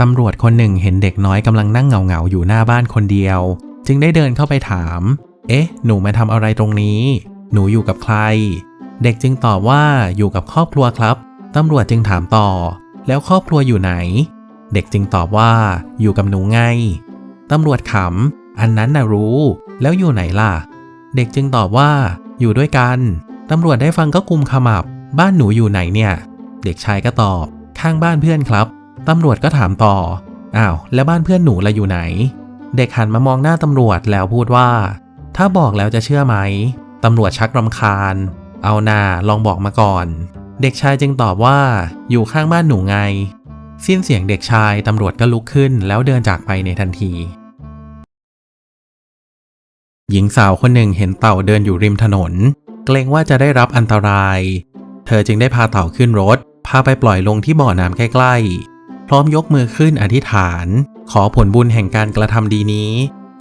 ตำรวจคนหนึ่งเห็นเด็กน้อยกำลังนั่งเหงาๆอยู่หน้าบ้านคนเดียว จึงได้เดินเข้าไปถาม เอ๊ะ หนูมาทำอะไรตรงนี้ หนูอยู่กับใคร เด็กจึงตอบว่าอยู่กับครอบครัวครับ ตำรวจจึงถามต่อ แล้วครอบครัวอยู่ไหน เด็กจึงตอบว่า อยู่กับหนูไง ตำรวจขำ อันนั้นน่ะรู้ แล้วอยู่ไหนล่ะ เด็กจึงตอบว่า อยู่ด้วยกัน ตำรวจได้ฟังก็กุมขมับ บ้านหนูอยู่ไหนเนี่ย เด็กชายก็ตอบ ข้างบ้านเพื่อนครับ ตำรวจก็ถามต่อ อ้าว แล้วบ้านเพื่อนหนูละอยู่ไหน เด็กหันมามองหน้าตำรวจแล้วพูดว่า ถ้าบอกแล้วจะเชื่อไหม ตำรวจชักรำคาญ เอานาลองบอกมาก่อน เด็กชายจึงตอบว่า อยู่ข้างบ้านหนูไง สิ้นเสียงเด็กชายตำรวจก็ลุกขึ้นแล้วเดินจากไปในทันที หญิงสาวคนหนึ่งเห็นเต่าเดินอยู่ริมถนน เกรงว่าจะได้รับอันตราย เธอจึงได้พาเต่าขึ้นรถ พาไปปล่อยลงที่บ่อน้ำใกล้ๆ พร้อมยกมือขึ้นอธิษฐาน ขอผลบุญแห่งการกระทำดีนี้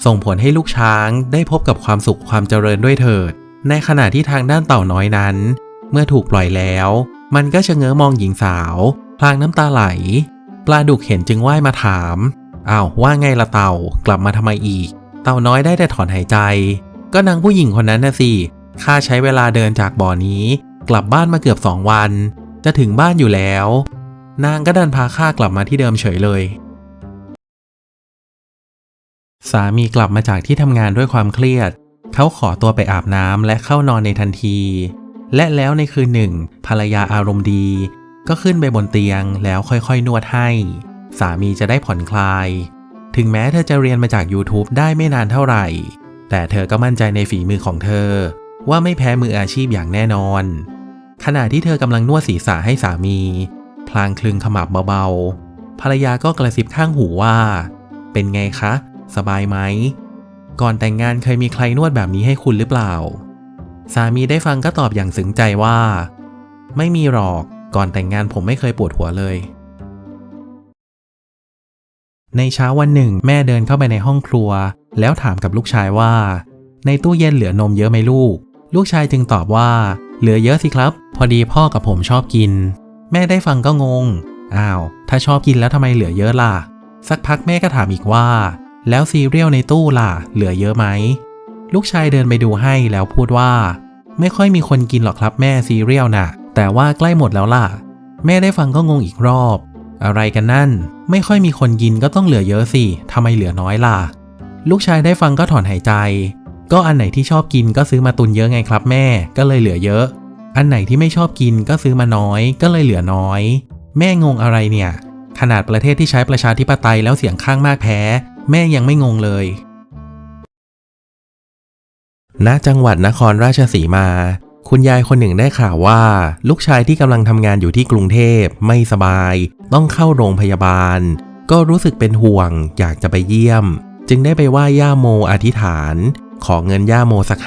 ส่งผลให้ลูกช้างได้พบกับความสุขความเจริญด้วยเถิด ในขณะที่ทางด้านเต่าน้อยนั้น เมื่อถูกปล่อยแล้ว มันก็ชะเง้อมองหญิงสาวพลางน้ำตาไหล ปลาดุกเห็นจึงว่ายมาถามอ้าวว่าไงละเต่ากลับมาทำไมอีก เต่าน้อยได้แต่ถอนหายใจ ก็นางผู้หญิงคนนั้นนะสิข้าใช้เวลาเดินจากบ่อนี้ กลับบ้านมาเกือบสองวัน จะถึงบ้านอยู่แล้ว นางก็ดันพาข้ากลับมาที่เดิมเฉยเลย สามีกลับมาจากที่ทำงานด้วยความเครียด เขาขอตัวไปอาบน้ำและเข้านอนในทันที และแล้วในคืนหนึ่ง ภรรยาอารมณ์ดี ก็ขึ้นไปบนเตียงแล้วค่อยๆ นวดให้ สามีจะได้ผ่อนคลาย ถึงแม้เธอจะเรียนมาจาก YouTube ได้ไม่นานเท่าไหร่ แต่เธอก็มั่นใจในฝีมือของเธอ ว่าไม่แพ้มืออาชีพอย่างแน่นอน ขณะที่เธอกำลังนวดศีรษะให้สามี พลางคลึงขมับเบาๆ ภรรยาก็กระซิบข้างหูว่า เป็นไงคะ สบายไหม ก่อนแต่งงานเคยมีใครนวดแบบนี้ให้คุณหรือเปล่า สามีได้ฟังก็ตอบอย่างซึ้งใจว่า ไม่มีหรอก ก่อนแต่งงานผมไม่เคยปวดหัวเลย ในเช้าวันหนึ่ง แม่เดินเข้าไปในห้องครัว แล้วถามกับลูกชายว่า ในตู้เย็นเหลือนมเยอะไหมลูก ลูกชายจึงตอบว่า เหลือเยอะสิครับ พอดีพ่อกับผมชอบกิน แม่ได้ฟังก็งง อ้าว ถ้าชอบกินแล้วทำไมเหลือเยอะล่ะ สักพักแม่ก็ถามอีกว่า แล้วซีเรียลในตู้ล่ะ เหลือเยอะไหม ลูกชายเดินไปดูให้แล้วพูดว่า ไม่ค่อยมีคนกินหรอกครับแม่ซีเรียลน่ะ แต่ว่าใกล้หมดแล้วล่ะ แม่ได้ฟังก็งงอีกรอบ อะไรกันนั่น ไม่ค่อยมีคนกินก็ต้องเหลือเยอะสิทำไมเหลือน้อยล่ะ ลูกชายได้ฟังก็ถอนหายใจ ก็อันไหนที่ชอบกินก็ซื้อมาตุนเยอะไงครับแม่ ก็เลยเหลือเยอะ อันไหนที่ไม่ชอบกินก็ซื้อมาน้อย ก็เลยเหลือน้อย แม่งงอะไรเนี่ย ขนาดประเทศที่ใช้ประชาธิปไตยแล้วเสียงข้างมากแพ้ แม่ยังไม่งงเลย ณ จังหวัดนครราชสีมา คุณยายคนหนึ่งได้ข่าวว่า ลูกชายที่กำลังทำงานอยู่ที่กรุงเทพไม่สบาย ต้องเข้าโรงพยาบาล ก็รู้สึกเป็นห่วง อยากจะไปเยี่ยม จึงได้ไปไหว้ย่าโมอธิษฐาน ขอเงินย่าโมสัก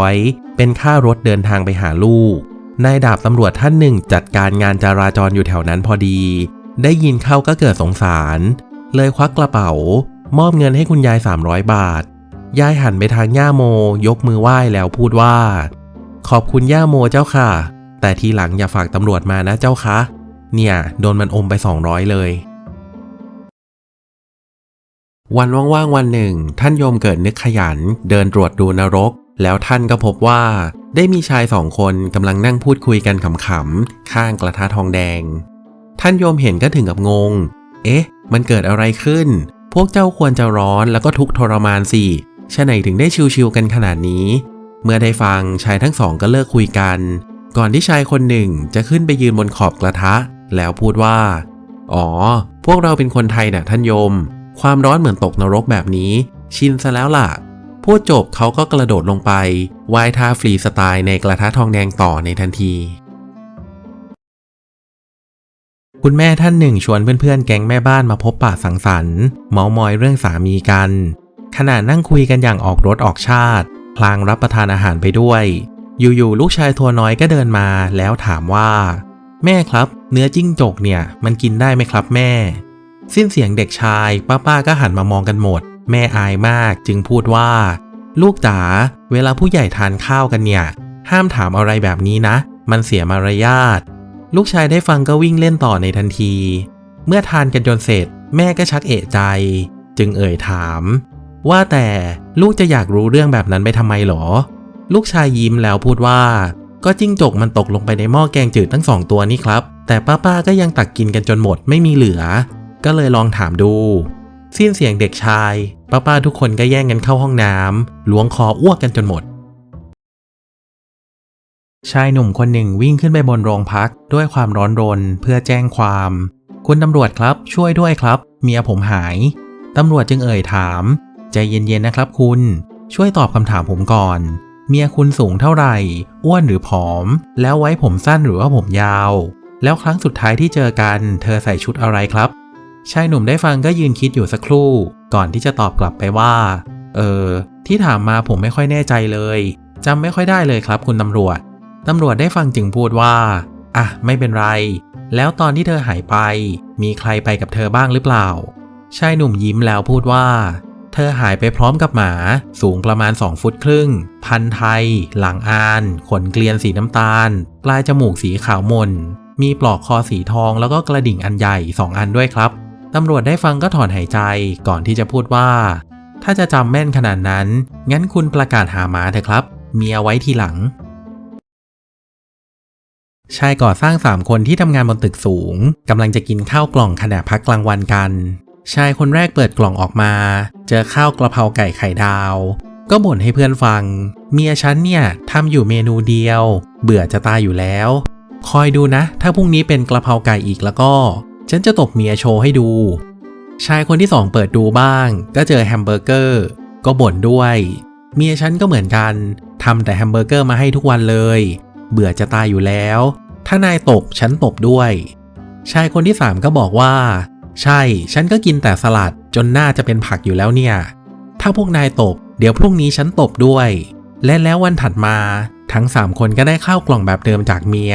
500 เป็นค่ารถเดินทางไปหาลูก นายดาบตำรวจท่านหนึ่งจัดการงานจราจรอยู่แถวนั้นพอดี ได้ยินเข้าก็เกิดสงสาร เลยควักกระเป๋า มอบเงินให้คุณยาย 300 บาท ยายหันไปทางย่าโม ยกมือไหว้แล้วพูดว่า ขอบคุณย่าโมเจ้าค่ะ แต่ทีหลังอย่าฝากตำรวจมานะเจ้าคะ เนี่ยโดนมันอมไป 200 เลย วันว่างๆวันหนึ่ง ท่านโยมเกิดนึกขยัน เดินตรวจดูนรก แล้วท่านก็พบว่าได้มีชายสองคนกำลังนั่งพูดคุยกันขำๆ ข้างกระทะทองแดง ท่านโยมเห็นก็ถึงกับงง เอ๊ะ มันเกิดอะไรขึ้น พวกเจ้าควรจะร้อนแล้วก็ทุกทรมานสิชะไหนถึงได้ชิวๆกันขนาดนี้ เมื่อได้ฟังชายทั้งสองก็เลิกคุยกัน ก่อนที่ชายคนหนึ่งจะขึ้นไปยืนบนขอบกระทะ แล้วพูดว่า อ๋อ พวกเราเป็นคนไทยนะท่านโยม ความร้อนเหมือนตกนรกแบบนี้ ชินซะแล้วล่ะ พูดจบเขาก็กระโดดลงไปว่ายท่าฟรีสไตล์ในกระทะทองแดงต่อในทันที คุณแม่ท่านหนึ่งชวนเพื่อนๆ แก๊งแม่บ้านมาพบปะสังสรรค์ เมามอยเรื่องสามีกัน ขณะนั่งคุยกันอย่างออกรถออกชาติ พลางรับประทานอาหารไปด้วย อยู่ๆลูกชายตัวน้อยก็เดินมาแล้วถามว่า แม่ครับ เนื้อจิ้งจกเนี่ยมันกินได้ไหมครับแม่ สิ้นเสียงเด็กชายป้าๆก็หันมามองกันหมด แม่อายมากจึงพูดว่า ลูกจ๋าเวลาผู้ใหญ่ทานข้าวกันเนี่ย ห้ามถามอะไรแบบนี้นะ มันเสียมารยาทลูกชายได้ฟังก็วิ่งเล่นต่อในทันที เมื่อทานกันจนเสร็จ แม่ก็ชักเอะใจ จึงเอ่ยถาม ว่าแต่ลูกจะอยากรู้เรื่องแบบนั้นไปทำไมหรอ ลูกชายยิ้มแล้วพูดว่า ก็จิ้งจกมันตกลงไปในหม้อแกงจืดทั้งสองตัวนี่ครับ แต่ป้าป้าๆก็ยังตักกินกันจนหมดไม่มีเหลือ ก็เลยลองถามดู สิ้นเสียงเด็กชายป้าป้าๆทุกคนก็แย่งกันเข้าห้องน้ำล้วงคออ้วกกันจนหมด ชายหนุ่มคนหนึ่งวิ่งขึ้นไปบนโรงพักด้วยความร้อนรนเพื่อแจ้งความ คุณตำรวจครับ ช่วยด้วยครับ เมียผมหาย ตำรวจจึงเอ่ยถาม ใจเย็นๆนะครับคุณ ช่วยตอบคำถามผมก่อน เมียคุณสูงเท่าไหร่ อ้วนหรือผอม แล้วไว้ผมสั้นหรือว่าผมยาว แล้วครั้งสุดท้ายที่เจอกัน เธอใส่ชุดอะไรครับ ชายหนุ่มได้ฟังก็ยืนคิดอยู่สักครู่ ก่อนที่จะตอบกลับไปว่า เออ ที่ถามมาผมไม่ค่อยแน่ใจเลยจำไม่ค่อยได้เลยครับคุณตำรวจตำรวจได้ฟังจึงพูดว่าอะไม่เป็นไร แล้วตอนที่เธอหายไป มีใครไปกับเธอบ้างหรือเปล่า ชายหนุ่มยิ้มแล้วพูดว่า เธอหายไปพร้อมกับหมาสูงประมาณ 2 ฟุตครึ่ง พันธุ์ไทย หลังอาน ขนเกลียนสีน้ำตาล ปลายจมูกสีขาวมน มีปลอกคอสีทองแล้วก็กระดิ่งอันใหญ่2อันด้วยครับ ตำรวจได้ฟังก็ถอนหายใจก่อนที่จะพูดว่า ถ้าจะจำแม่นขนาดนั้น งั้นคุณประกาศหาหมาเถอะครับ มีเอาไว้ทีหลัง ชายก่อสร้าง3คนที่ทำงานบนตึกสูงกำลังจะกินข้าวกล่องขณะพักกลางวันกัน ชายคนแรกเปิดกล่องออกมา เจอข้าวกระเพราไก่ไข่ดาว ก็บ่นให้เพื่อนฟัง เมียฉันเนี่ยทำอยู่เมนูเดียว เบื่อจะตายอยู่แล้ว คอยดูนะ ถ้าพรุ่งนี้เป็นกระเพราไก่อีกแล้วก็ ฉันจะตบเมียโชว์ให้ดู ชายคนที่สองเปิดดูบ้าง ก็เจอแฮมเบอร์เกอร์ ก็บ่นด้วย เมียฉันก็เหมือนกันทำแต่แฮมเบอร์เกอร์มาให้ทุกวันเลย เบื่อจะตายอยู่แล้ว ถ้านายตบฉันตบด้วย ชายคนที่สามก็บอกว่า ใช่ ฉันก็กินแต่สลัดจนหน้าจะเป็นผักอยู่แล้วเนี่ย ถ้าพวกนายตบ เดี๋ยวพรุ่งนี้ฉันตบด้วย และแล้ววันถัดมา ทั้งสามคนก็ได้ข้าวกล่องแบบเดิมจากเมีย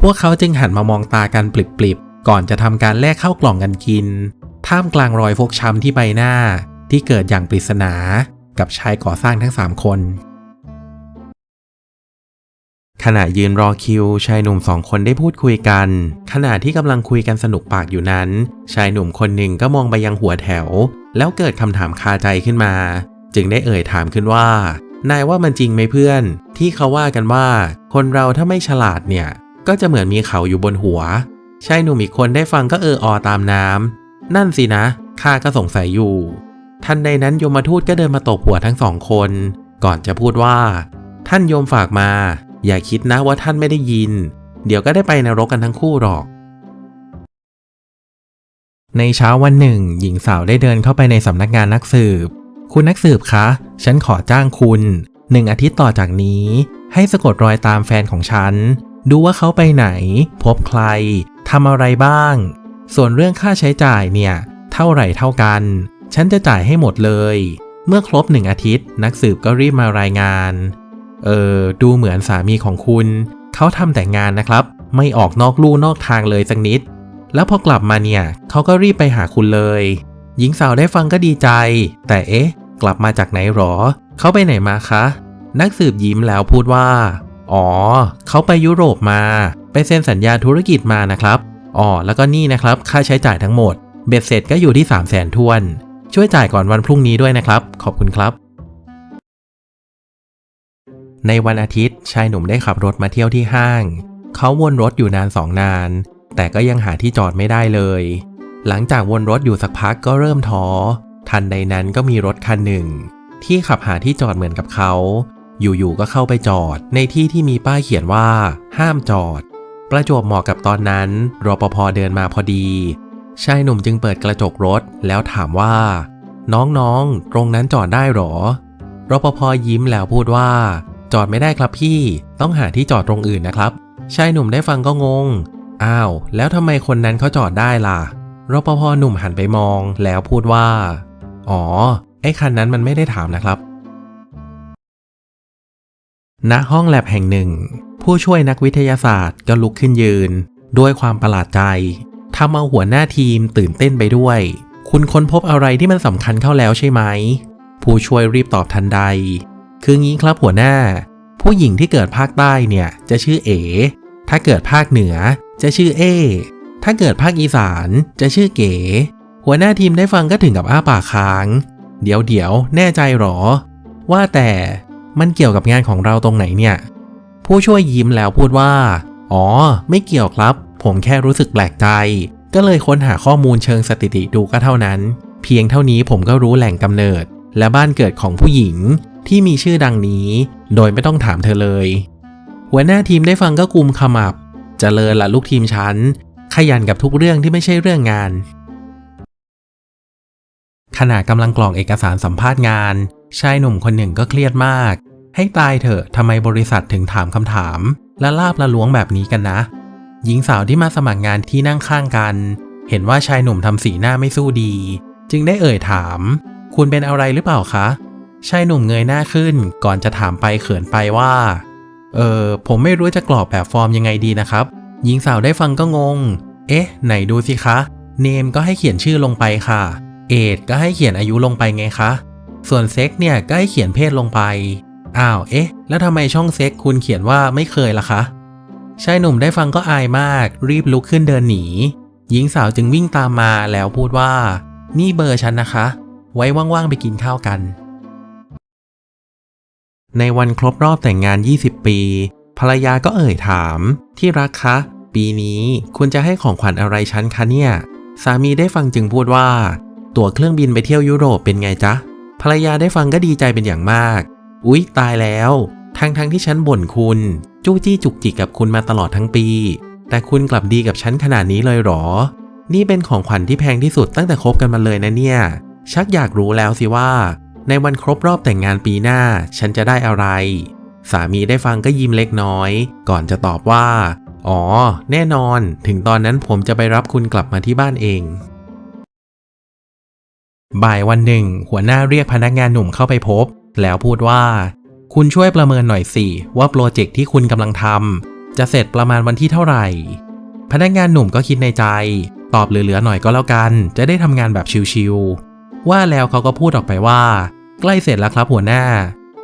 พวกเขาจึงหันมามองตากันปลิบๆ ก่อนจะทำการแลกข้าวกล่องกันกิน ท่ามกลางรอยฟกช้ำที่ใบหน้าที่เกิดอย่างปริศนากับชายก่อสร้างทั้งสามคน ขณะยืนรอคิว ชายหนุ่มสองคนได้พูดคุยกัน ขณะที่กำลังคุยกันสนุกปากอยู่นั้น ชายหนุ่มคนหนึ่งก็มองไปยังหัวแถว แล้วเกิดคำถามคาใจขึ้นมา จึงได้เอ่ยถามขึ้นว่า นายว่ามันจริงไหมเพื่อน ที่เขาว่ากันว่า คนเราถ้าไม่ฉลาดเนี่ย ก็จะเหมือนมีเขาอยู่บนหัว ชายหนุ่มอีกคนได้ฟังก็เอออตามน้ำนั่นสินะข้าก็สงสัยอยู่ ทันใดนั้นโยมทูตก็เดินมาตบหัวทั้งสองคน ก่อนจะพูดว่า ท่านโยมฝากมา อย่าคิดนะว่าท่านไม่ได้ยิน เดี๋ยวก็ได้ไปนรกกันทั้งคู่หรอก ในเช้าวันหนึ่ง หญิงสาวได้เดินเข้าไปในสำนักงานนักสืบ คุณนักสืบคะ ฉันขอจ้างคุณหนึ่งอาทิตย์ต่อจากนี้ ให้สะกดรอยตามแฟนของฉัน ดูว่าเขาไปไหน พบใคร ทำอะไรบ้าง ส่วนเรื่องค่าใช้จ่ายเนี่ย เท่าไหร่เท่ากัน ฉันจะจ่ายให้หมดเลย เมื่อครบหนึ่งอาทิตย์ นักสืบก็รีบมารายงาน เออ ดูเหมือนสามีของคุณ เขาทำแต่งานนะครับ ไม่ออกนอกลู่นอกทางเลยสักนิด แล้วพอกลับมาเนี่ย เขาก็รีบไปหาคุณเลย หญิงสาวได้ฟังก็ดีใจ แต่เอ๊ะ กลับมาจากไหนหรอ เขาไปไหนมาคะ นักสืบยิ้มแล้วพูดว่า อ๋อ เขาไปยุโรปมา ไปเซ็นสัญญาธุรกิจมานะครับอ๋อแล้วก็นี่นะครับ ค่าใช้จ่ายทั้งหมด เบ็ดเสร็จก็อยู่ที่ 3 0 0แสนทวน ช่วยจ่ายก่อนวันพรุ่งนี้ด้วยนะครับ ขอบคุณครับ ในวันอาทิตย์ชายหนุ่มได้ขับรถมาเที่ยวที่ห้าง เขาวนรถอยู่นานสองนาน แต่ก็ยังหาที่จอดไม่ได้เลย หลังจากวนรถอยู่สักพักก็เริ่มท้อ ทันใดนั้นก็มีรถคันหนึ่ง ที่ขับหาที่จอดเหมือนกับเขา อยู่ๆก็เข้าไปจอด ในที่ที่มีป้ายเขียนว่า ห้ามจอด ประจวบเหมาะกับตอนนั้นรปภเดินมาพอดี ชายหนุ่มจึงเปิดกระจกรถแล้วถามว่า น้องๆ ตรงนั้นจอดได้หรอรปภยิ้มแล้วพูดว่า จอดไม่ได้ครับพี่ ต้องหาที่จอดตรงอื่นนะครับ ชายหนุ่มได้ฟังก็งง อ้าว แล้วทำไมคนนั้นเขาจอดได้ล่ะรปภหนุ่มหันไปมองแล้วพูดว่า อ๋อ ไอ้คันนั้นมันไม่ได้ถามนะครับ ณห้องแลบแห่งหนึ่ง ผู้ช่วยนักวิทยาศาสตร์ก็ลุกขึ้นยืน ด้วยความประหลาดใจทำเอาหัวหน้าทีมตื่นเต้นไปด้วย คุณค้นพบอะไรที่มันสำคัญเข้าแล้วใช่ไหม ผู้ช่วยรีบตอบทันใด คืองี้ครับหัวหน้า ผู้หญิงที่เกิดภาคใต้เนี่ยจะชื่อเอถ้าเกิดภาคเหนือจะชื่อเอ ถ้าเกิดภาคอีสานจะชื่อเก๋ หัวหน้าทีมได้ฟังก็ถึงกับอ้าปากค้าง เดี๋ยวเดี๋ยวแน่ใจหรอ ว่าแต่ มันเกี่ยวกับงานของเราตรงไหนเนี่ย ผู้ช่วยยิ้มแล้วพูดว่า อ๋อ ไม่เกี่ยวครับ ผมแค่รู้สึกแปลกใจ ก็เลยค้นหาข้อมูลเชิงสถิติดูก็เท่านั้น เพียงเท่านี้ผมก็รู้แหล่งกำเนิด และบ้านเกิดของผู้หญิงที่มีชื่อดังนี้ โดยไม่ต้องถามเธอเลย หัวหน้าทีมได้ฟังก็กุมขมับเจริญละลูกทีมฉัน ขยันกับทุกเรื่องที่ไม่ใช่เรื่องงานขณะกำลังกรอกเอกสารสัมภาษณ์งาน ชายหนุ่มคนหนึ่งก็เครียดมาก ให้ตายเถอะทำไมบริษัทถึงถามคำถาม และลาบละล้วงแบบนี้กันนะ หญิงสาวที่มาสมัครงานที่นั่งข้างกัน เห็นว่าชายหนุ่มทำสีหน้าไม่สู้ดี จึงได้เอ่ยถาม คุณเป็นอะไรหรือเปล่าคะ ชายหนุ่มเงยหน้าขึ้น ก่อนจะถามไปเขินไปว่า เออผมไม่รู้จะกรอกแบบฟอร์มยังไงดีนะครับ หญิงสาวได้ฟังก็งง เอ๊ะ ไหนดูสิคะ เนมก็ให้เขียนชื่อลงไปค่ะ เอดก็ให้เขียนอายุลงไปไงคะ ส่วนเซ็กเนี่ยก็ให้เขียนเพศลงไป อ้าว เอ๊ะ แล้วทำไมช่องเซ็กคุณเขียนว่าไม่เคยล่ะคะ ชายหนุ่มได้ฟังก็อายมาก รีบลุกขึ้นเดินหนี หญิงสาวจึงวิ่งตามมาแล้วพูดว่า นี่เบอร์ฉันนะคะ ไว้ว่างๆไปกินข้าวกัน ในวันครบรอบแต่งงาน 20 ปี ภรรยาก็เอ่ยถาม ที่รักคะ ปีนี้คุณจะให้ของขวัญอะไรฉันคะเนี่ย สามีได้ฟังจึงพูดว่า ตั๋วเครื่องบินไปเที่ยวยุโรปเป็นไงจ๊ะ ภรรยาได้ฟังก็ดีใจเป็นอย่างมาก อุ๊ย ตายแล้ว ทั้งทั้งที่ฉันบ่นคุณ จู้จี้จุกจิกกับคุณมาตลอดทั้งปี แต่คุณกลับดีกับฉันขนาดนี้เลยหรอ นี่เป็นของขวัญที่แพงที่สุดตั้งแต่คบกันมาเลยนะเนี่ย ชักอยากรู้แล้วสิว่า ในวันครบรอบแต่งงานปีหน้า ฉันจะได้อะไร สามีได้ฟังก็ยิ้มเล็กน้อย ก่อนจะตอบว่า อ๋อ แน่นอน ถึงตอนนั้นผมจะไปรับคุณกลับมาที่บ้านเอง บ่ายวันหนึ่ง หัวหน้าเรียกพนักงานหนุ่มเข้าไปพบ แล้วพูดว่า คุณช่วยประเมินหน่อยสิว่าโปรเจกต์ที่คุณกำลังทำจะเสร็จประมาณวันที่เท่าไหร่ พนักงานหนุ่มก็คิดในใจ ตอบเหลือๆหน่อยก็แล้วกัน จะได้ทำงานแบบชิวๆว่าแล้วเขาก็พูดออกไปว่า ใกล้เสร็จแล้วครับหัวหน้า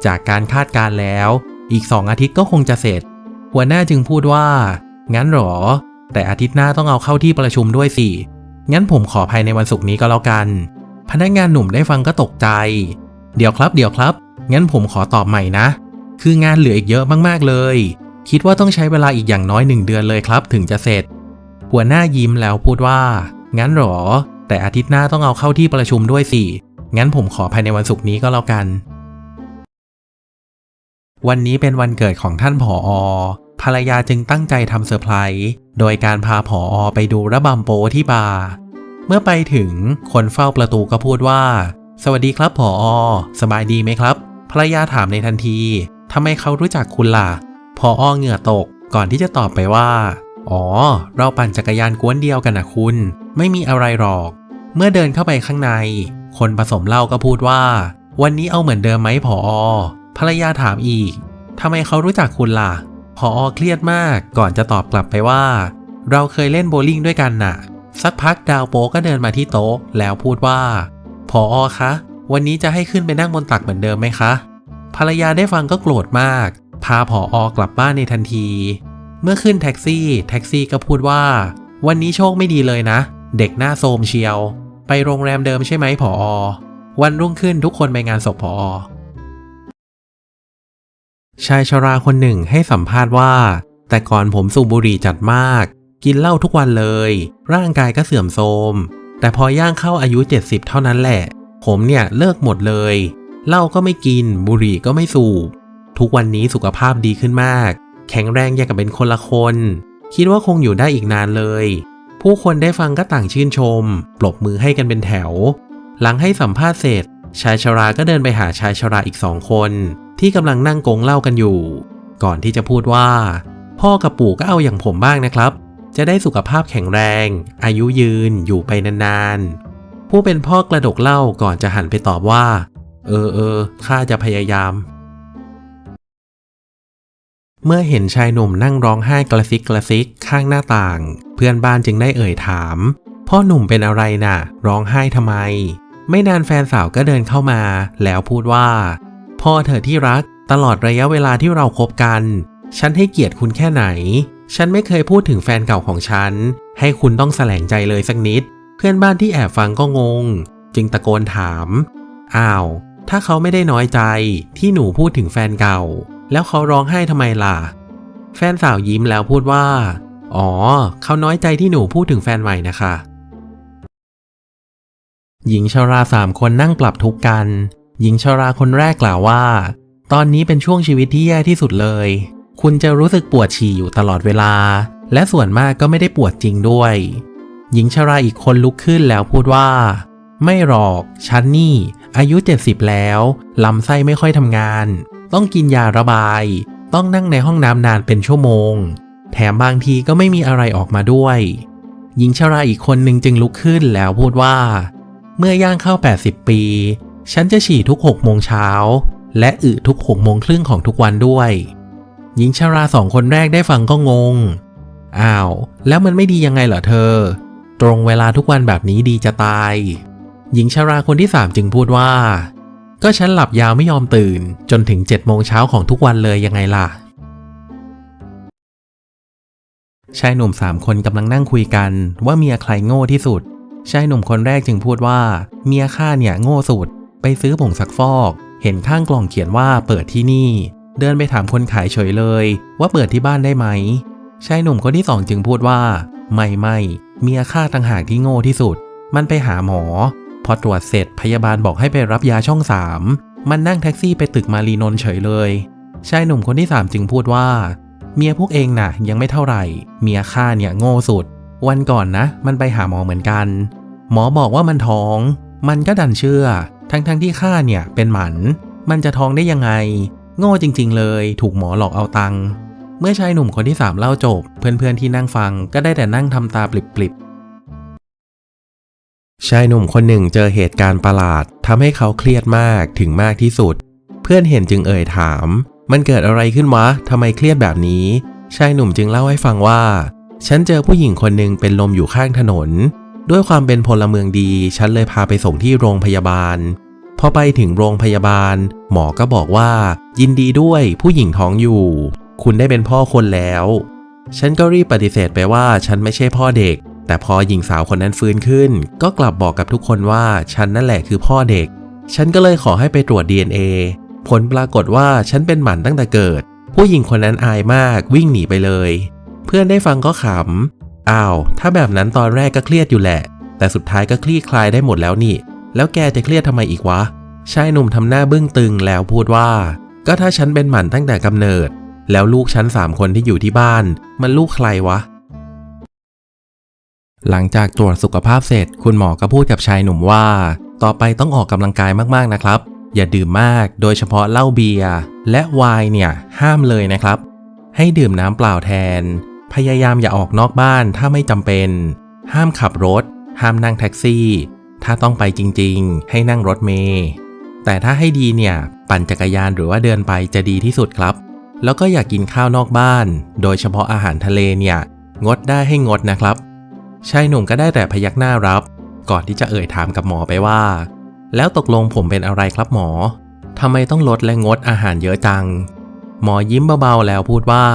จากการคาดการแล้ว อีกสองอาทิตย์ก็คงจะเสร็จ หัวหน้าจึงพูดว่า งั้นหรอ แต่อาทิตย์หน้าต้องเอาเข้าที่ประชุมด้วยสิงั้นผมขอภายในวันศุกร์นี้ก็แล้วกัน พนักงานหนุ่มได้ฟังก็ตกใจ เดี๋ยวครับเดี๋ยวครับ งั้นผมขอตอบใหม่นะ คืองานเหลืออีกเยอะมากๆเลย คิดว่าต้องใช้เวลาอีกอย่างน้อยหนึ่งเดือนเลยครับ ถึงจะเสร็จ หัวหน้ายิ้มแล้วพูดว่า งั้นหรอ แต่อาทิตย์หน้าต้องเอาเข้าที่ประชุมด้วยสิ งั้นผมขอภายในวันศุกร์นี้ก็แล้วกัน วันนี้เป็นวันเกิดของท่านผออภรรยาจึงตั้งใจทำเซอร์ไพรส์ โดยการพาผออไปดูระบำโปที่บาร์ เมื่อไปถึงคนเฝ้าประตูก็พูดว่า สวัสดีครับผออสบายดีไหมครับ ภรรยาถามในทันทีทำไมเขารู้จักคุณล่ะผออเหงื่อตกก่อนที่จะตอบไปว่า อ๋อ เราปั่นจักรยานกวนเดียวกันนะคุณ ไม่มีอะไรหรอก เมื่อเดินเข้าไปข้างใน คนผสมเหล้าก็พูดว่า วันนี้เอาเหมือนเดิมไหมผออภรรยาถามอีกทำไมเขารู้จักคุณล่ะผออเครียดมากก่อนจะตอบกลับไปว่า เราเคยเล่นโบว์ลิ่งด้วยกันน่ะ สักพักดาวโปก็เดินมาที่โต๊ะ แล้วพูดว่าผออคะ วันนี้จะให้ขึ้นไปนั่งบนตักเหมือนเดิมไหมคะ ภรรยาได้ฟังก็โกรธมาก พาผออกลับบ้านในทันที เมื่อขึ้นแท็กซี่ แท็กซี่ก็พูดว่า วันนี้โชคไม่ดีเลยนะ เด็กหน้าโซมเชียว ไปโรงแรมเดิมใช่ไหมผออวันรุ่งขึ้นทุกคนไปงานศพผออชายชราคนหนึ่งให้สัมภาษณ์ว่า แต่ก่อนผมสูบบุหรี่จัดมาก กินเหล้าทุกวันเลย ร่างกายก็เสื่อมโทรม แต่พอย่างเข้าอายุ 70 เท่านั้นแหละ ผมเนี่ยเลิกหมดเลย เหล้าก็ไม่กิน บุหรี่ก็ไม่สูบ ทุกวันนี้สุขภาพดีขึ้นมาก แข็งแรงอย่างกับเป็นคนละคน คิดว่าคงอยู่ได้อีกนานเลย ผู้คนได้ฟังก็ต่างชื่นชม ปรบมือให้กันเป็นแถว หลังให้สัมภาษณ์เสร็จ ชายชราก็เดินไปหาชายชราอีกสองคน ที่กำลังนั่งกงเหล้ากันอยู่ ก่อนที่จะพูดว่า พ่อกับปู่ก็เอาอย่างผมบ้างนะครับ จะได้สุขภาพแข็งแรง อายุยืนอยู่ไปนานๆ ผู้เป็นพ่อกระดกเล้าก่อนจะหันไปตอบว่า เออเออข้าจะพยายาม เมื่อเห็นชายหนุ่มนั่งร้องไห้กระซิกกระซิกข้างหน้าต่าง เพื่อนบ้านจึงได้เอ่ยถาม พ่อหนุ่มเป็นอะไรน่ะ ร้องไห้ทำไม ไม่นานแฟนสาวก็เดินเข้ามา แล้วพูดว่า พ่อเธอที่รักตลอดระยะเวลาที่เราคบกัน ฉันให้เกียรติคุณแค่ไหน ฉันไม่เคยพูดถึงแฟนเก่าของฉัน ให้คุณต้องแสลงใจเลยสักนิด เพื่อนบ้านที่แอบฟังก็งง จึงตะโกนถาม อ้าว ถ้าเขาไม่ได้น้อยใจที่หนูพูดถึงแฟนเก่า แล้วเขาร้องไห้ทำไมล่ะ แฟนสาวยิ้มแล้วพูดว่า อ๋อ เขาน้อยใจที่หนูพูดถึงแฟนใหม่นะคะ หญิงชราสามคนนั่งปรับทุกข์กัน หญิงชราคนแรกกล่าวว่า ตอนนี้เป็นช่วงชีวิตที่แย่ที่สุดเลย คุณจะรู้สึกปวดฉี่อยู่ตลอดเวลา และส่วนมากก็ไม่ได้ปวดจริงด้วย หญิงชราอีกคนลุกขึ้นแล้วพูดว่า ไม่หรอกฉันนี่ อายุ 70 แล้วลำไส้ไม่ค่อยทำงาน ต้องกินยาระบาย ต้องนั่งในห้องน้ำนานเป็นชั่วโมง แถมบางทีก็ไม่มีอะไรออกมาด้วย หญิงชราอีกคนหนึ่งจึงลุกขึ้นแล้วพูดว่า เมื่อย่างเข้า 80 ปี ฉันจะฉี่ทุก6โมงเช้าและอึทุก6โมงครึ่งของทุกวันด้วย หญิงชราสองคนแรกได้ฟังก็งง อ้าว แล้วมันไม่ดียังไงเหรอเธอ ตรงเวลาทุกวันแบบนี้ดีจะตาย หญิงชราคนที่สามจึงพูดว่า ก็ฉันหลับยาวไม่ยอมตื่น จนถึง7โมงเช้าของทุกวันเลยยังไงล่ะ ชายหนุ่มสามคนกำลังนั่งคุยกันว่าเมียใครโง่ที่สุด ชายหนุ่มคนแรกจึงพูดว่า เมียข้าเนี่ยโง่สุด ไปซื้อผงซักฟอก เห็นข้างกล่องเขียนว่าเปิดที่นี่ เดินไปถามคนขายเฉยเลย ว่าเปิดที่บ้านได้ไหมชายหนุ่มคนที่สองจึงพูดว่า ไม่ไม่เมียข้าต่างหากที่โง่ที่สุด มันไปหาหมอ พอตรวจเสร็จพยาบาลบอกให้ไปรับยาช่องสามมันนั่งแท็กซี่ไปตึกมารีนนเฉยเลยชายหนุ่มคนที่สามจึงพูดว่า เมียพวกเองน่ะ ยังไม่เท่าไหร่ เมียข้าเนี่ยโง่สุด วันก่อนนะ มันไปหาหมอเหมือนกัน หมอบอกว่ามันท้อง มันก็ดันเชื่อ ทั้งๆทที่ข้าเนี่ยเป็นหมัน มันจะท้องได้ยังไง โง่จริง ๆ เลย ถูกหมอหลอกเอาตังค์เมื่อชายหนุ่มคนที่สามเล่าจบ เพื่อนๆที่นั่งฟังก็ได้แต่นั่งทำตาปลิบๆ ชายหนุ่มคนหนึ่งเจอเหตุการณ์ประหลาดทำให้เขาเครียดมากถึงมากที่สุด เพื่อนเห็นจึงเอ่ยถาม มันเกิดอะไรขึ้นวะทำไมเครียดแบบนี้ ชายหนุ่มจึงเล่าให้ฟังว่า ฉันเจอผู้หญิงคนหนึ่งเป็นลมอยู่ข้างถนน ด้วยความเป็นพลเมืองดี ฉันเลยพาไปส่งที่โรงพยาบาล พอไปถึงโรงพยาบาล หมอก็บอกว่า ยินดีด้วยผู้หญิงท้องอยู่ คุณได้เป็นพ่อคนแล้ว ฉันก็รีบปฏิเสธไปว่าฉันไม่ใช่พ่อเด็ก แต่พอหญิงสาวคนนั้นฟื้นขึ้น ก็กลับบอกกับทุกคนว่าฉันนั่นแหละคือพ่อเด็ก ฉันก็เลยขอให้ไปตรวจ DNA ผลปรากฏว่าฉันเป็นหมันตั้งแต่เกิด ผู้หญิงคนนั้นอายมากวิ่งหนีไปเลย เพื่อนได้ฟังก็ขำอ้าว ถ้าแบบนั้นตอนแรกก็เครียดอยู่แหละ แต่สุดท้ายก็คลี่คลายได้หมดแล้วนี่ แล้วแกจะเครียดทำไมอีกวะ ชายหนุ่มทำหน้าบึ้งตึงแล้วพูดว่า ก็ถ้าฉันเป็นหมันตั้งแต่กำเนิด แล้วลูกฉันสามคนที่อยู่ที่บ้าน มันลูกใครวะ หลังจากตรวจสุขภาพเสร็จ คุณหมอก็พูดกับชายหนุ่มว่า ต่อไปต้องออกกำลังกายมากๆนะครับ อย่าดื่มมาก โดยเฉพาะเหล้าเบียร์และไวน์เนี่ย ห้ามเลยนะครับ ให้ดื่มน้ำเปล่าแทน พยายามอย่าออกนอกบ้านถ้าไม่จำเป็น ห้ามขับรถ ห้ามนั่งแท็กซี่ ถ้าต้องไปจริงๆ ให้นั่งรถเมล์แต่ถ้าให้ดีเนี่ย ปั่นจักรยานหรือว่าเดินไปจะดีที่สุดครับ แล้วก็อย่ากกินข้าวนอกบ้าน โดยเฉพาะอาหารทะเลเนี่ย งดได้ให้งดนะครับชายหนุ่มก็ได้แต่พยักหน้ารับ ก่อนที่จะเอ่ยถามกับหมอไปว่า แล้วตกลงผมเป็นอะไรครับหมอทำไมต้องลดและงดอาหารเยอะจัง หมอยิ้มเบาๆแล้วพูดว่า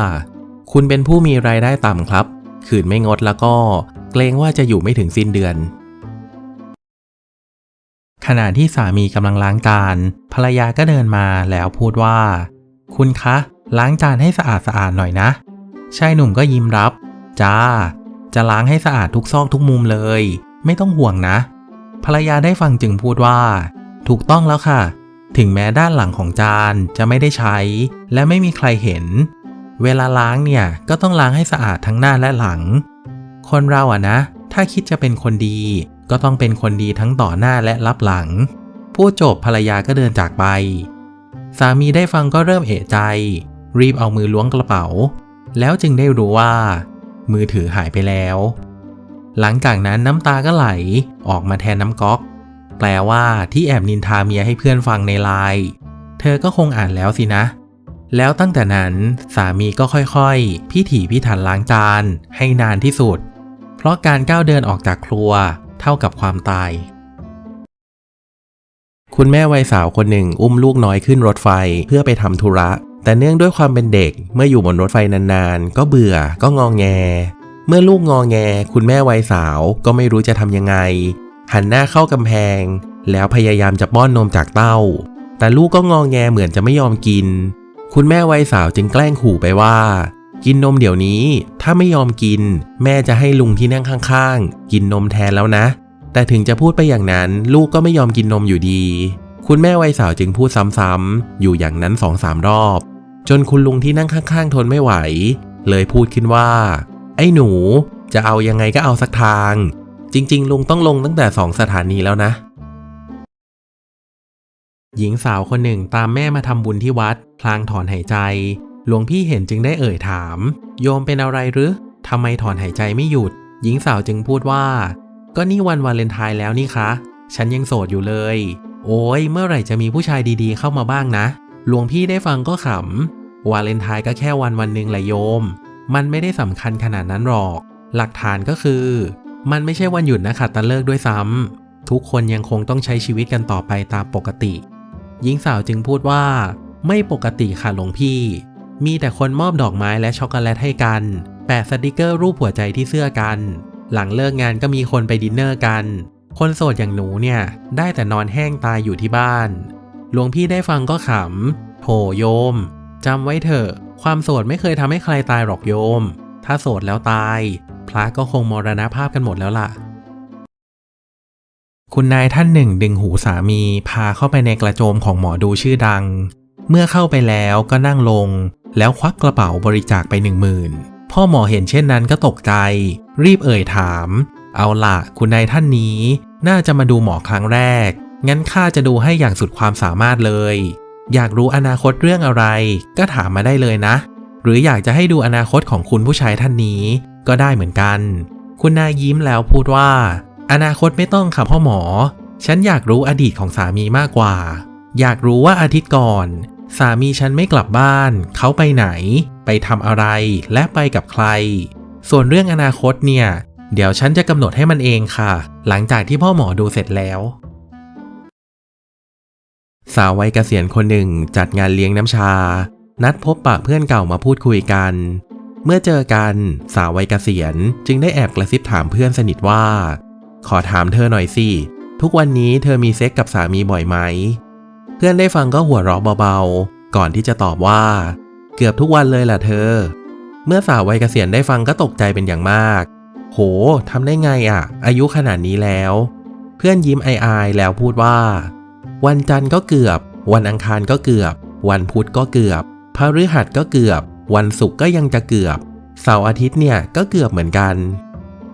คุณเป็นผู้มีรายได้ต่ำครับ ขืนไม่งดแล้วก็ เกรงว่าจะอยู่ไม่ถึงสิ้นเดือน ขณะที่สามีกำลังล้างจาน ภรรยาก็เดินมาแล้วพูดว่า คุณคะ ล้างจานให้สะอาดสะอาดหน่อยนะ ชายหนุ่มก็ยิ้มรับ จ้า จะล้างให้สะอาดทุกซอกทุกมุมเลย ไม่ต้องห่วงนะ ภรรยาได้ฟังจึงพูดว่า ถูกต้องแล้วค่ะ ถึงแม้ด้านหลังของจานจะไม่ได้ใช้ และไม่มีใครเห็น เวลาล้างเนี่ยก็ต้องล้างให้สะอาดทั้งหน้าและหลัง คนเราอะนะ ถ้าคิดจะเป็นคนดีก็ต้องเป็นคนดีทั้งต่อหน้าและรับหลัง พูดจบภรรยาก็เดินจากไป สามีได้ฟังก็เริ่มเอะใจ รีบเอามือล้วงกระเป๋า แล้วจึงได้รู้ว่า มือถือหายไปแล้ว หลังจากนั้นน้ำตาก็ไหลออกมาแทนน้ำก๊อก แปลว่าที่แอบนินทาเมียให้เพื่อนฟังในไลน์เธอก็คงอ่านแล้วสินะแล้วตั้งแต่นั้นสามีก็ค่อยๆ พิถีพิถันล้างจานให้นานที่สุด เพราะการก้าวเดินออกจากครัว เท่ากับความตาย คุณแม่วัยสาวคนหนึ่งอุ้มลูกน้อยขึ้นรถไฟเพื่อไปทำธุระ แต่เนื่องด้วยความเป็นเด็กเมื่ออยู่บนรถไฟนานๆ ก็เบื่อก็งองแง เมื่อลูกงอแง คุณแม่วัยสาวก็ไม่รู้จะทำยังไง หันหน้าเข้ากำแพง แล้วพยายามจะป้อนนมจากเต้า แต่ลูกก็งอแงเหมือนจะไม่ยอมกิน คุณแม่วัยสาวจึงแกล้งขู่ไปว่า กินนมเดี๋ยวนี้ ถ้าไม่ยอมกิน แม่จะให้ลุงที่นั่งข้างๆ กินนมแทนแล้วนะ แต่ถึงจะพูดไปอย่างนั้น ลูกก็ไม่ยอมกินนมอยู่ดี คุณแม่วัยสาวจึงพูดซ้ำๆ อยู่อย่างนั้นสองสามรอบ จนคุณลุงที่นั่งข้างๆ ทนไม่ไหว เลยพูดขึ้นว่า ไอ้หนู จะเอายังไงก็เอาสักทาง จริง ๆ ลุงต้องลงตั้งแต่สองสถานีแล้วนะหญิงสาวคนหนึ่งตามแม่มาทำบุญที่วัด พลางถอนหายใจ หลวงพี่เห็นจึงได้เอ่ยถาม โยมเป็นอะไรหรือทำไมถอนหายใจไม่หยุด หญิงสาวจึงพูดว่า ก็นี่วันวาเลนไทน์แล้วนี่คะ ฉันยังโสดอยู่เลย โอ้ยเมื่อไหร่จะมีผู้ชายดีๆเข้ามาบ้างนะ หลวงพี่ได้ฟังก็ขำ วาเลนไทน์ก็แค่วันวันหนึ่งแหละโยม มันไม่ได้สำคัญขนาดนั้นหรอก หลักฐานก็คือ มันไม่ใช่วันหยุดนะขัดตะเลิกด้วยซ้ำทุกคนยังคงต้องใช้ชีวิตกันต่อไปตามปกติ หญิงสาวจึงพูดว่า ไม่ปกติค่ะหลวงพี่ มีแต่คนมอบดอกไม้และช็อกโกแลตให้กัน แปะสติกเกอร์รูปหัวใจที่เสื้อกัน หลังเลิกงานก็มีคนไปดินเนอร์กัน คนโสดอย่างหนูเนี่ย ได้แต่นอนแห้งตายอยู่ที่บ้าน หลวงพี่ได้ฟังก็ขำโถโยมจำไว้เถอะ ความโสดไม่เคยทำให้ใครตายหรอกโยม ถ้าโสดแล้วตาย พระก็คงมรณภาพกันหมดแล้วล่ะ คุณนายท่านหนึ่งดึงหูสามีพาเข้าไปในกระโจมของหมอดูชื่อดัง เมื่อเข้าไปแล้วก็นั่งลง แล้วควักกระเป๋าบริจาคไปหนึ่งหมื่นพ่อหมอเห็นเช่นนั้นก็ตกใจ รีบเอ่ยถาม เอาละคุณนายท่านนี้ น่าจะมาดูหมอครั้งแรก งั้นข้าจะดูให้อย่างสุดความสามารถเลย อยากรู้อนาคตเรื่องอะไร ก็ถามมาได้เลยนะ หรืออยากจะให้ดูอนาคตของคุณผู้ชายท่านนี้ ก็ได้เหมือนกัน คุณนายยิ้มแล้วพูดว่า อนาคตไม่ต้องค่ะพ่อหมอ ฉันอยากรู้อดีตของสามีมากกว่า อยากรู้ว่าอาทิตย์ก่อน สามีฉันไม่กลับบ้าน เขาไปไหน ไปทำอะไร และไปกับใคร ส่วนเรื่องอนาคตเนี่ย เดี๋ยวฉันจะกำหนดให้มันเองค่ะ หลังจากที่พ่อหมอดูเสร็จแล้ว สาววัยเกษียณคนหนึ่งจัดงานเลี้ยงน้ำชา นัดพบปะเพื่อนเก่ามาพูดคุยกัน เมื่อเจอกันสาววัยเกษียณจึงได้แอบกระซิบถามเพื่อนสนิทว่า ขอถามเธอหน่อยสิ ทุกวันนี้เธอมีเซ็กกับสามีบ่อยไหม พื่อนได้ฟังก็หัวเราะเบาๆ ก่อนที่จะตอบว่า เกือบทุกวันเลยล่ะเธอ เมื่อสาววัยเกษียณได้ฟังก็ตกใจเป็นอย่างมาก โหทำได้ไงอะ่ะ อายุขนาดนี้แล้ว เพื่อนยิ้มอายๆแล้วพูดว่า วันจันทร์ก็เกือบ วันอังคารก็เกือบ วันพุธก็เกือบพฤหัสก็เกือบ วันศุกร์ก็ยังจะเกือบ เสาร์อาทิตย์เนี่ยก็เกือบเหมือนกัน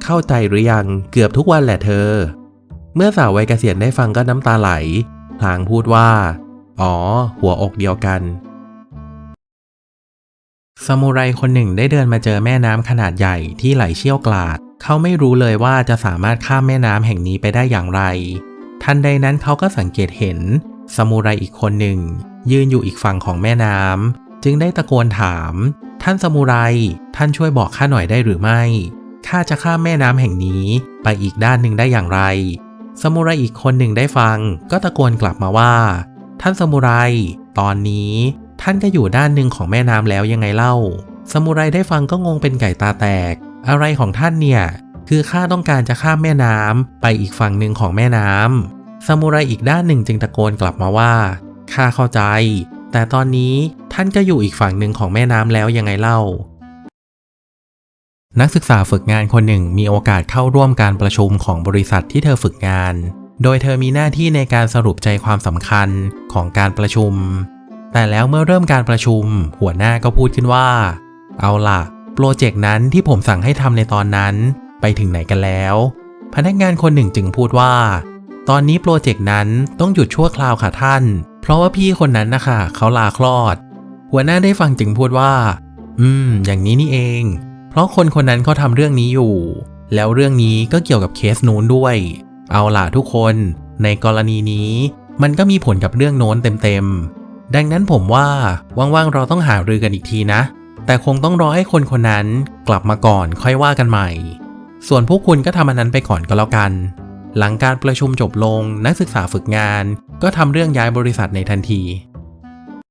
เข้าใจหรือยังเกือบทุกวันแหละเธอ เมื่อสาววัยเกษียณได้ฟังก็น้ำตาไหล พลางพูดว่า อ๋อ หัวอกเดียวกันซามูไรคนหนึ่งได้เดินมาเจอแม่น้ำขนาดใหญ่ที่ไหลเชี่ยวกลาด เขาไม่รู้เลยว่าจะสามารถข้ามแม่น้ำแห่งนี้ไปได้อย่างไร ทันใดนั้นเขาก็สังเกตเห็นซามูไรอีกคนหนึ่ง ยืนอยู่อีกฝั่งของแม่น้ำจึงได้ตะโกนถาม ท่านซามูไร ท่านช่วยบอกข้าหน่อยได้หรือไม่ข้าจะข้ามแม่น้ำแห่งนี้ไปอีกด้านหนึ่งได้อย่างไร ซามูไรอีกคนหนึ่งได้ฟัง ก็ตะโกนกลับมาว่า ท่านซามูไรตอนนี้ท่านก็อยู่ด้านหนึ่งของแม่น้ำแล้วยังไงเล่าซามูไรได้ฟังก็งงเป็นไก่ตาแตก อะไรของท่านเนี่ยคือข้าต้องการจะข้ามแม่น้ำไปอีกฝั่งหนึ่งของแม่น้ำซามูไรอีกด้านหนึ่งจึงตะโกนกลับมาว่าข้าเข้าใจ แต่ตอนนี้ท่านก็อยู่อีกฝั่งหนึ่งของแม่น้ำแล้วยังไงเล่า นักศึกษาฝึกงานคนหนึ่งมีโอกาสเข้าร่วมการประชุมของบริษัทที่เธอฝึกงาน โดยเธอมีหน้าที่ในการสรุปใจความสำคัญของการประชุม แต่แล้วเมื่อเริ่มการประชุม หัวหน้าก็พูดขึ้นว่า เอาล่ะ โปรเจกต์นั้นที่ผมสั่งให้ทำในตอนนั้น ไปถึงไหนกันแล้ว พนักงานคนหนึ่งจึงพูดว่า ตอนนี้โปรเจกต์นั้นต้องหยุดชั่วคราวค่ะท่าน เพราะว่าพี่คนนั้นนะคะเขาลาคลอด หัวหน้าได้ฟังจึงพูดว่า อืม อย่างนี้นี่เอง เพราะคนคนนั้นเขาทำเรื่องนี้อยู่ แล้วเรื่องนี้ก็เกี่ยวกับเคสนู้นด้วย เอาล่ะทุกคนในกรณีนี้ มันก็มีผลกับเรื่องโน้นเต็มๆ ดังนั้นผมว่าว่างๆเราต้องหารือกันอีกทีนะ แต่คงต้องรอให้คนคนนั้นกลับมาก่อนค่อยว่ากันใหม่ ส่วนพวกคุณก็ทำอันนั้นไปก่อนก็แล้วกัน หลังการประชุมจบลงนักศึกษาฝึกงาน ก็ทำเรื่องย้ายบริษัทในทันที